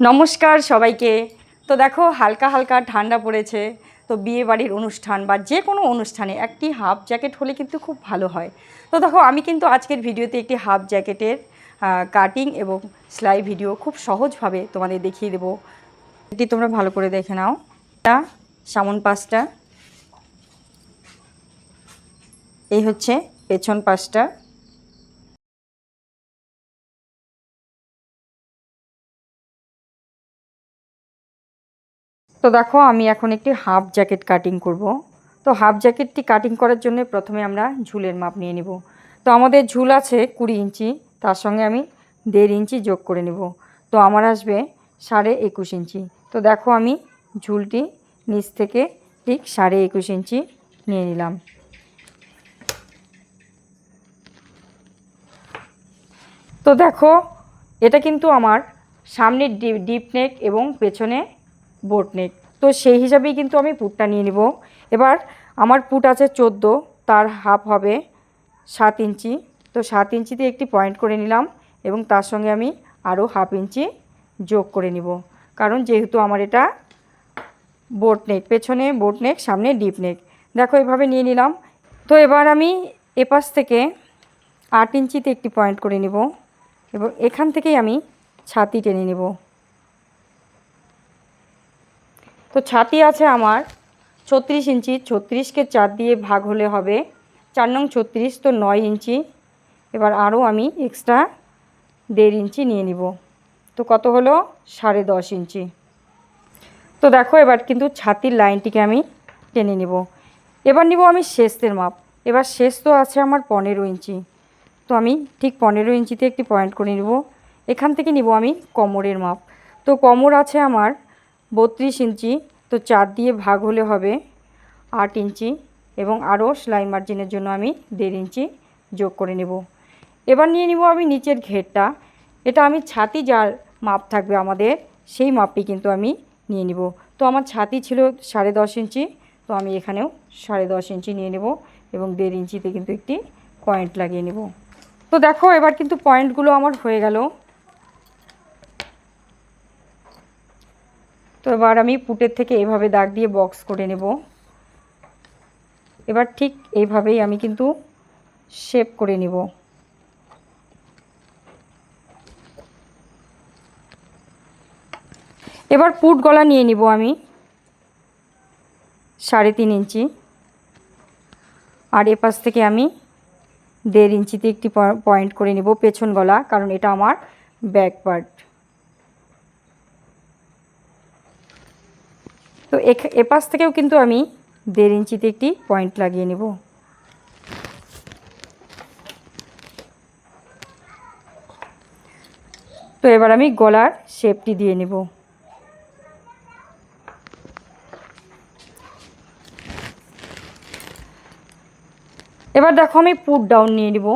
নমস্কার সবাইকে। তো দেখো, হালকা হালকা ঠান্ডা পড়েছে। তো বিয়ে বাড়ির অনুষ্ঠান বা যে কোনো অনুষ্ঠানে একটি হাফ জ্যাকেট হলে কিন্তু খুব ভালো হয়। তো দেখো, আমি কিন্তু আজকের ভিডিওতে একটি হাফ জ্যাকেটের কাটিং এবং সেলাই ভিডিও খুব সহজভাবে তোমাদের দেখিয়ে দেবো। এটি তোমরা ভালো করে দেখে নাও। এটা সামন পাশটা এই হচ্ছে পেছন পাশটা তো দেখো, আমি এখন একটি হাফ জ্যাকেট কাটিং করব। তো হাফ জ্যাকেটটি কাটিং করার জন্য প্রথমে আমরা ঝুলের মাপ নিয়ে নিব। তো আমাদের ঝুল আছে কুড়ি ইঞ্চি, তার সঙ্গে আমি দেড় ইঞ্চি যোগ করে নেব। তো আমার আসবে সাড়ে একুশ ইঞ্চি। তো দেখো, আমি ঝুলটি নিচ থেকে ঠিক সাড়ে একুশ ইঞ্চি নিয়ে নিলাম। তো দেখো, এটা কিন্তু আমার সামনে ডিপ নেক এবং পেছনে বোট নেক। তো সেই হিসাবেই কিন্তু আমি পুটটা নিয়ে নিব। এবার আমার পুট আছে চোদ্দ, তার হাফ হবে সাত ইঞ্চি। তো সাত ইঞ্চিতে একটি পয়েন্ট করে নিলাম এবং তার সঙ্গে আমি আরও হাফ ইঞ্চি যোগ করে নিব। কারণ যেহেতু আমার এটা বোট নেক, পেছনে বোট নেক, সামনে ডিপ নেক। দেখো এভাবে নিয়ে নিলাম। তো এবার আমি এপাশ থেকে আট ইঞ্চিতে একটি পয়েন্ট করে নিব এবং এখান থেকেই আমি ছাতি টেনে নেব। তো ছাতি আছে আমার। ছত্রিশ ইঞ্চি, ছত্রিশকে চার দিয়ে ভাগ হলে হবে। চার নং ছত্রিশ, তো নয় ইঞ্চি। এবার আরও আমি এক্সট্রা দেড় ইঞ্চি নিয়ে নিব। তো কত হলো? সাড়ে দশ ইঞ্চি। তো দেখো, এবার কিন্তু ছাতির লাইনটিকে আমি টেনে নেব। এবার নিব আমি শেষের মাপ। এবার শেষ তো আছে আমার পনেরো ইঞ্চি। তো আমি ঠিক পনেরো ইঞ্চিতে একটি পয়েন্ট করে নিব। এখান থেকে নিব আমি কোমরের মাপ। তো কোমর আছে আমার বত্রিশ ইঞ্চি, তো চার দিয়ে ভাগ হলে হবে আট ইঞ্চি এবং আরও সেলাই মার্জিনের জন্য আমি দেড় ইঞ্চি যোগ করে নেব। এবার নিয়ে নিব আমি নিচের ঘেরটা। এটা আমি ছাতি যার মাপ থাকবে আমাদের, সেই মাপটি কিন্তু আমি নিয়ে নিব। তো আমার ছাতি ছিল সাড়ে দশ ইঞ্চি, তো আমি এখানেও সাড়ে দশ ইঞ্চি নিয়ে নেব এবং দেড় ইঞ্চিতে কিন্তু একটি পয়েন্ট লাগিয়ে নেব। তো দেখো এবার কিন্তু পয়েন্টগুলো আমার হয়ে গেল। তো এবার আমি পুটের থেকে এভাবে দাগ দিয়ে বক্স করে নেব। এবার ঠিক এইভাবেই আমি কিন্তু শেপ করে নিব। এবার পুট গলা নিয়ে নিব আমি সাড়ে তিন ইঞ্চি। আর এপাশ থেকে আমি দেড় ইঞ্চিতে একটি পয়েন্ট করে নিব পেছন গলা, কারণ এটা আমার ব্যাক পার্ট তো এপাশ থেকেও কিন্তু আমি দেড় ইঞ্চিতে একটি পয়েন্ট লাগিয়ে নেব। তো এবার আমি গলার শেপটি দিয়ে নেব। এবার দেখো আমি পুট ডাউন নিয়ে নিব।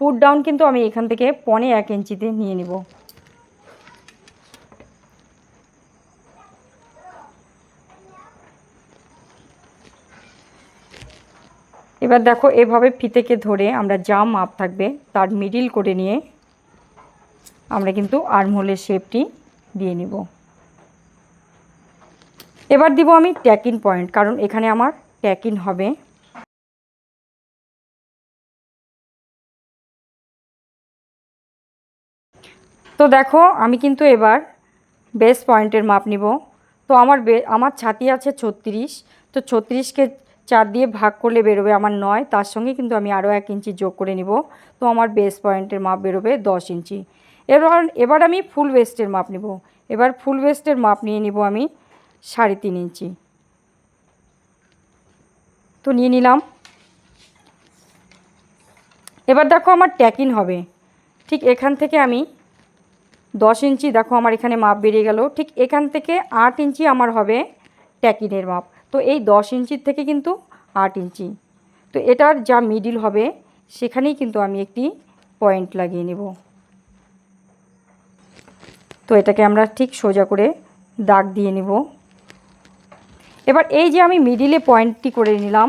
পুট ডাউন কিন্তু আমি এখান থেকে পনে এক ইঞ্চিতে নিয়ে নিব। এবার দেখো, এভাবে ফিতেকে ধরে আমরা যা মাপ থাকবে তার মিডিল করে নিয়ে আমরা কিন্তু আর্মহোলের শেপটি দিয়ে নিব। এবার দিব আমি ট্যাকিন পয়েন্ট কারণ এখানে আমার ট্যাকিন হবে। তো দেখো, আমি কিন্তু এবার বেস পয়েন্টের মাপ নিব। তো আমার আমার ছাতি আছে ছত্রিশ, তো ছত্রিশকে চার দিয়ে ভাগ করলে বেরোবে আমার নয়, তার সঙ্গে কিন্তু আমি আরও এক ইঞ্চি যোগ করে নিব। তো আমার বেস পয়েন্টের মাপ বেরোবে দশ ইঞ্চি। এবার এবার আমি ফুল ওয়েস্টের মাপ নিব। এবার ফুল ওয়েস্টের মাপ নিয়ে নিব আমি সাড়ে তিন ইঞ্চি। তো নিয়ে নিলাম। এবার দেখো আমার ট্যাকিন হবে। ঠিক এখান থেকে আমি দশ ইঞ্চি, দেখো আমার এখানে মাপ বেরিয়ে গেল। ঠিক এখান থেকে আট ইঞ্চি আমার হবে ট্যাকিনের মাপ। তো এই দশ ইঞ্চির থেকে কিন্তু আট ইঞ্চি। তো এটার যা মিডিল হবে, সেখানেই কিন্তু আমি একটি পয়েন্ট লাগিয়ে নেব। তো এটাকে আমরা ঠিক সোজা করে দাগ দিয়ে নেব। এবার এই যে আমি মিডিলে পয়েন্টটি করে নিলাম,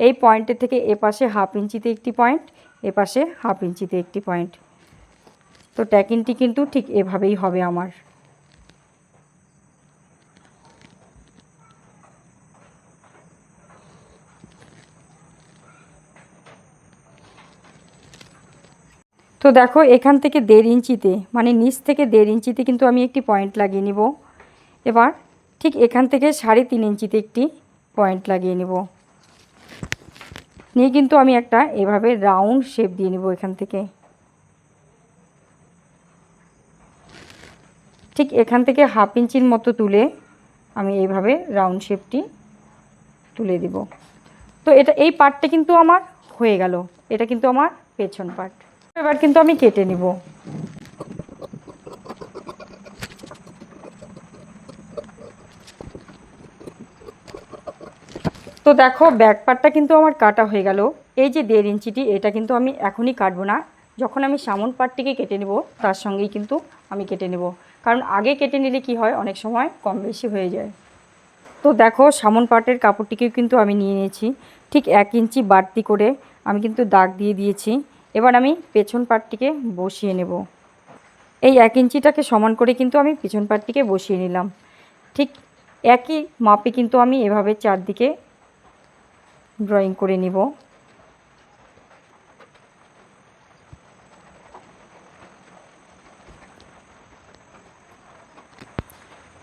এই পয়েন্টের থেকে এপাশে হাফ ইঞ্চিতে একটি পয়েন্ট এপাশে হাফ ইঞ্চিতে একটি পয়েন্ট তো ট্যাকিংটি কিন্তু ঠিক এভাবেই হবে আমার। তো দেখো, এখান থেকে দেড় ইঞ্চিতে মানে নিচ থেকে দেড় ইঞ্চিতে কিন্তু আমি একটি পয়েন্ট লাগিয়ে নিব। এবার ঠিক এখান থেকে সাড়ে তিন ইঞ্চিতে একটি পয়েন্ট লাগিয়ে নিব। নিয়ে কিন্তু আমি একটা এভাবে রাউন্ড শেপ দিয়ে নিব এখান থেকে। ঠিক এখান থেকে হাফ ইঞ্চির মতো তুলে আমি এইভাবে রাউন্ড শেপটি তুলে দিব। তো এটা, এই পার্টটা কিন্তু আমার হয়ে গেল। এটা কিন্তু আমার পেছন পার্ট এবার কিন্তু আমি কেটে নিব। তো দেখো ব্যাক পার্টটা কিন্তু আমার কাটা হয়ে গেল। এই যে দেড় ইঞ্চিটি, এটা কিন্তু আমি এখনই কাটবো না। যখন আমি সামন পার্টটিকে কেটে নেব, তার সঙ্গেই কিন্তু আমি কেটে নেব। কারণ আগে কেটে নিলে কি হয়, অনেক সময় কম বেশি হয়ে যায়। তো দেখো, সামন পাটের কাপড়টিকেও কিন্তু আমি নিয়ে নিয়েছি। ঠিক এক ইঞ্চি বাড়তি করে আমি কিন্তু দাগ দিয়ে দিয়েছি। এবার আমি পেছন পাটটিকে বসিয়ে নেব। এই এক ইঞ্চিটাকে সমান করে কিন্তু আমি পেছন পাটটিকে বসিয়ে নিলাম। ঠিক একই মাপে কিন্তু আমি এভাবে চারদিকে ড্রয়িং করে নিব।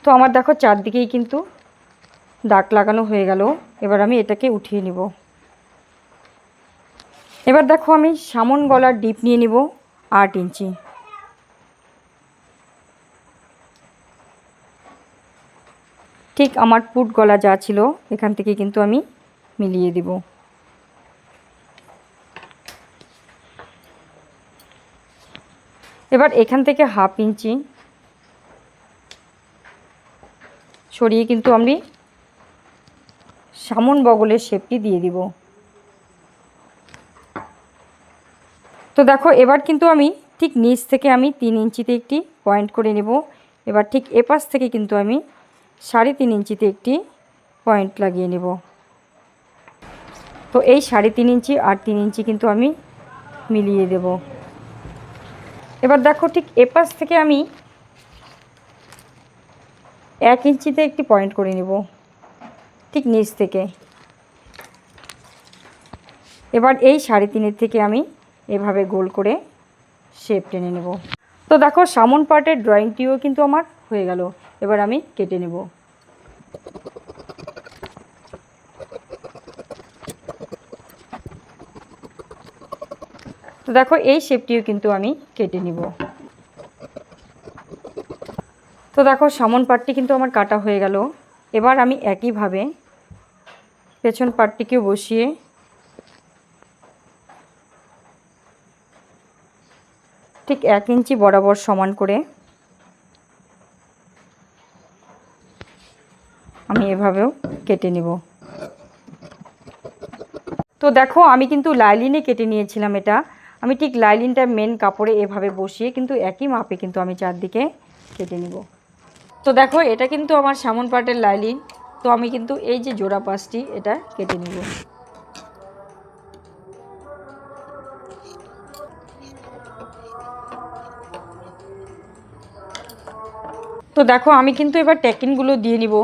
তো আমার দেখো চারদিকেই কিন্তু দাগ লাগানো হয়ে গেল। এবার আমি এটাকে উঠিয়ে নিব। এবার দেখো আমি সামন গলার ডিপ নিয়ে নিব আট ইঞ্চি। ঠিক আমার পুট গলা যা ছিল, এখান থেকে কিন্তু আমি মিলিয়ে দিব। এবার এখান থেকে হাফ ইঞ্চি। সরিয়ে কিন্তু আমি সামন বগলের শেপটি দিয়ে দিব। তো দেখো, এবার কিন্তু আমি ঠিক নিচ থেকে আমি তিন ইঞ্চিতে একটি পয়েন্ট করে নেব। এবার ঠিক এপাশ থেকে কিন্তু আমি সাড়ে তিন ইঞ্চিতে একটি পয়েন্ট লাগিয়ে নেব। তো এই সাড়ে তিন ইঞ্চি আর তিন ইঞ্চি কিন্তু আমি মিলিয়ে দেব। এবার দেখো, ঠিক এপাশ থেকে আমি এক ইঞ্চিতে একটি পয়েন্ট করে নেব, ঠিক নিচ থেকে। এবার এই সাড়ে তিনের থেকে আমি এভাবে গোল করে শেপ টেনে নেব। তো দেখো, সামন পার্টের ড্রয়িংটিও কিন্তু আমার হয়ে গেল। এবার আমি কেটে নেব। তো দেখো, এই শেপটিও কিন্তু আমি কেটে নিব। তো দেখো, সামন পার্টটি কিন্তু আমার কাটা হয়ে গেল। এবার আমি একইভাবে পেছন পাটটিকেও বসিয়ে ঠিক এক ইঞ্চি বরাবর সমান করে আমি এভাবেও কেটে নিব। তো দেখো, আমি কিন্তু লাইলিনে কেটে নিয়েছিলাম এটা। আমি ঠিক লাইলিনটা মেন কাপড়ে এভাবে বসিয়ে কিন্তু একই মাপে কিন্তু আমি চারদিকে কেটে নিব। তো দেখো, এটা কিন্তু আমার সামন পাটের লাইলিন। তো আমি কিন্তু এই যে জোড়া পাশটি এটা কেটে নিব। তো দেখো, আমি কিন্তু এবার ট্যাকিনগুলো দিয়ে নিব।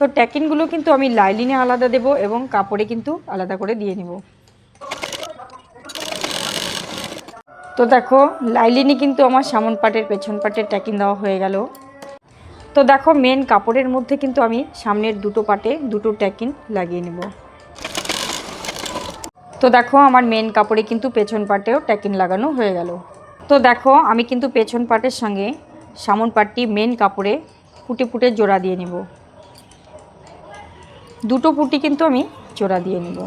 তো ট্যাকিনগুলো কিন্তু আমি লাইলিনে আলাদা দেব এবং কাপড়ে কিন্তু আলাদা করে দিয়ে নিব। তো দেখো, লাইলিনে কিন্তু আমার সামন পাটের, পেছন পাটের ট্যাকিন দেওয়া হয়ে গেল। তো দেখো মেন কাপড়ের মধ্যে কিন্তু আমি সামনের দুটো পাটে দুটো ট্যাকিন লাগিয়ে নেব। তো দেখো, আমার মেন কাপড়ে কিন্তু পেছন পাটেও ট্যাকিন লাগানো হয়ে গেল। তো দেখো, আমি কিন্তু পেছন পাটের সঙ্গে সামন পাটটি মেন কাপড়ে ফুটে ফুটে জোড়া দিয়ে নেব। দুটো পুটি কিন্তু আমি জোড়া দিয়ে নেব।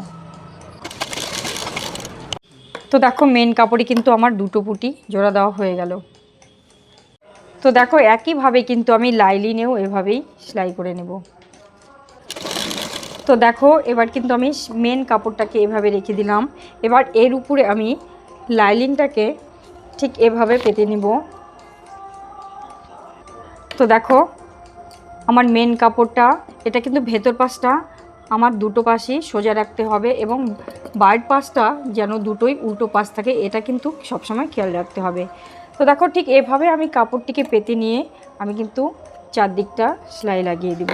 তো দেখো মেন কাপড়ে কিন্তু আমার দুটো পুটি জোড়া দেওয়া হয়ে গেল। তো দেখো একইভাবে কিন্তু আমি লাইলিনেও এভাবেই সেলাই করে নেব। তো দেখো এবার কিন্তু আমি মেন কাপড়টাকে এভাবে রেখে দিলাম। এবার এর উপরে আমি লাইলিনটাকে ঠিক এভাবে পেতে নিব। তো দেখো, আমার মেন কাপড়টা, এটা কিন্তু ভেতর পাশটা, আমার দুটো পাশই সোজা রাখতে হবে এবং বাইর পাশটা যেন দুটোই উল্টো পাশ থাকে, এটা কিন্তু সবসময় খেয়াল রাখতে হবে। তো দেখো, ঠিক এভাবে আমি কাপড়টিকে পেতে নিয়ে আমি কিন্তু চারদিকটা সেলাই লাগিয়ে দিব।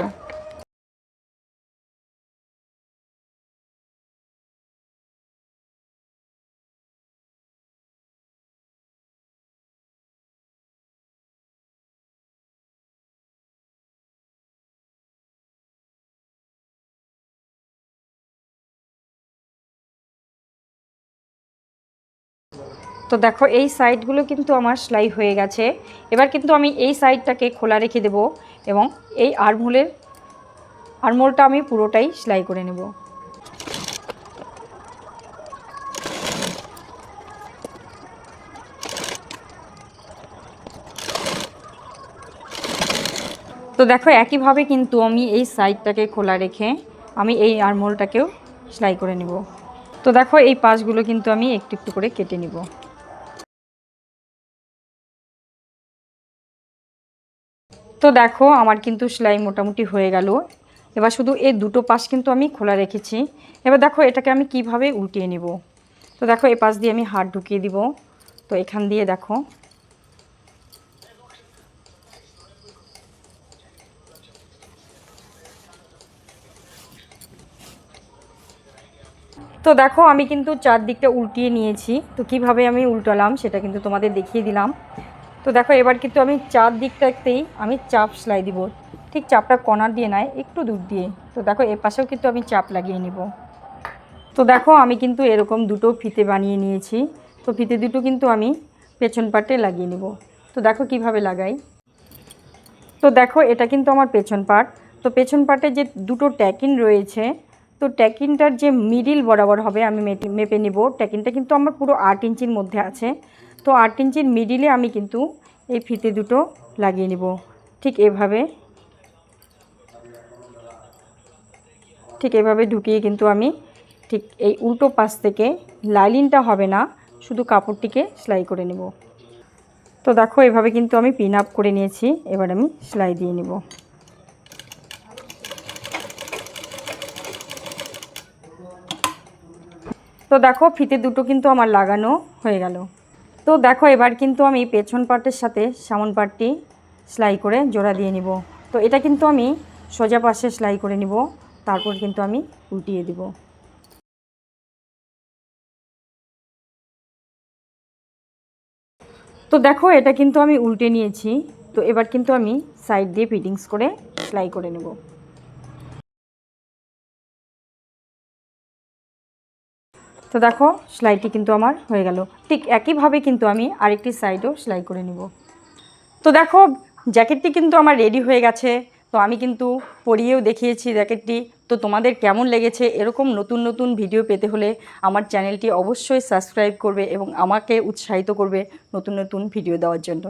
তো দেখো, এই সাইডগুলো কিন্তু আমার সেলাই হয়ে গেছে। এবার কিন্তু আমি এই সাইডটাকে খোলা রেখে দেব এবং এই আরমোলের, আরমোলটা আমি পুরোটাই সেলাই করে নেব। তো দেখো, একইভাবে কিন্তু আমি এই সাইডটাকে খোলা রেখে আমি এই আরমোলটাকেও সেলাই করে নিব। তো দেখো, এই পাশগুলো কিন্তু আমি একটু একটু করে কেটে নিব। তো দেখো, আমার কিন্তু সেলাই মোটামুটি হয়ে গেল। এবার শুধু এই দুটো পাশ কিন্তু আমি খোলা রেখেছি। এবার দেখো, এটাকে আমি কীভাবে উল্টিয়ে নিব? তো দেখো এই পাশ দিয়ে আমি হাত ঢুকিয়ে দিব। তো এখান দিয়ে দেখো। তো দেখো, আমি কিন্তু চারদিকটা উল্টিয়ে নিয়েছি। তো কীভাবে আমি উল্টালাম, সেটা কিন্তু তোমাদের দেখিয়ে দিলাম। তো দেখো, এবার কিন্তু আমি চার দিকটাতেই আমি চাপ সেলাই দিব। ঠিক চাপটা কণার দিয়ে নয় একটু দূর দিয়ে। তো দেখো, এ পাশেও কিন্তু আমি চাপ লাগিয়ে নিব। তো দেখো, আমি কিন্তু এরকম দুটো ফিতে বানিয়ে নিয়েছি। তো ফিতে দুটো কিন্তু আমি পেছন পাটে লাগিয়ে নিব। তো দেখো, কীভাবে লাগাই। তো দেখো, এটা কিন্তু আমার পেছন পাট। তো পেছন পাটে যে দুটো ট্যাকিন রয়েছে, তো ট্যাকিনটার যে মিডিল বরাবর হবে, আমি মেপে নিব। ট্যাকিনটা কিন্তু আমার পুরো আট ইঞ্চির মধ্যে আছে। তো আট ইঞ্চির মিডিলে আমি কিন্তু এই ফিতে দুটো লাগিয়ে নিব। ঠিক এভাবে। ঠিক এভাবে ঢুকিয়ে কিন্তু আমি ঠিক এই উল্টো পাশ থেকে লাইলিনটা হবে না, শুধু কাপড়টিকে সেলাই করে নেব। তো দেখো, এভাবে কিন্তু আমি পিন আপ করে নিয়েছি, এবার আমি সেলাই দিয়ে নেব। তো দেখো, ফিতে দুটো কিন্তু আমার লাগানো হয়ে গেল। তো দেখো, এবার কিন্তু আমি পেছন পার্টের সাথে সামন পার্টটি সেলাই করে জোড়া দিয়ে নিব। তো এটা কিন্তু আমি সোজা পাশে সেলাই করে নিব, তারপর কিন্তু আমি উল্টিয়ে দিব। তো দেখো, এটা কিন্তু আমি উল্টে নিয়েছি। তো এবার কিন্তু আমি সাইড দিয়ে ফিটিংস করে সেলাই করে নেব। তো দেখো, সেলাইটি কিন্তু আমার হয়ে গেল। ঠিক একইভাবে কিন্তু আমি আরেকটি সাইডও সেলাই করে নিব। তো দেখো, জ্যাকেটটি কিন্তু আমার রেডি হয়ে গেছে। তো আমি কিন্তু পরিয়েও দেখিয়েছি জ্যাকেটটি। তো তোমাদের কেমন লেগেছে এরকম নতুন নতুন ভিডিও পেতে হলে আমার চ্যানেলটি অবশ্যই সাবস্ক্রাইব করবে এবং আমাকে উৎসাহিত করবে নতুন নতুন ভিডিও দেওয়ার জন্য।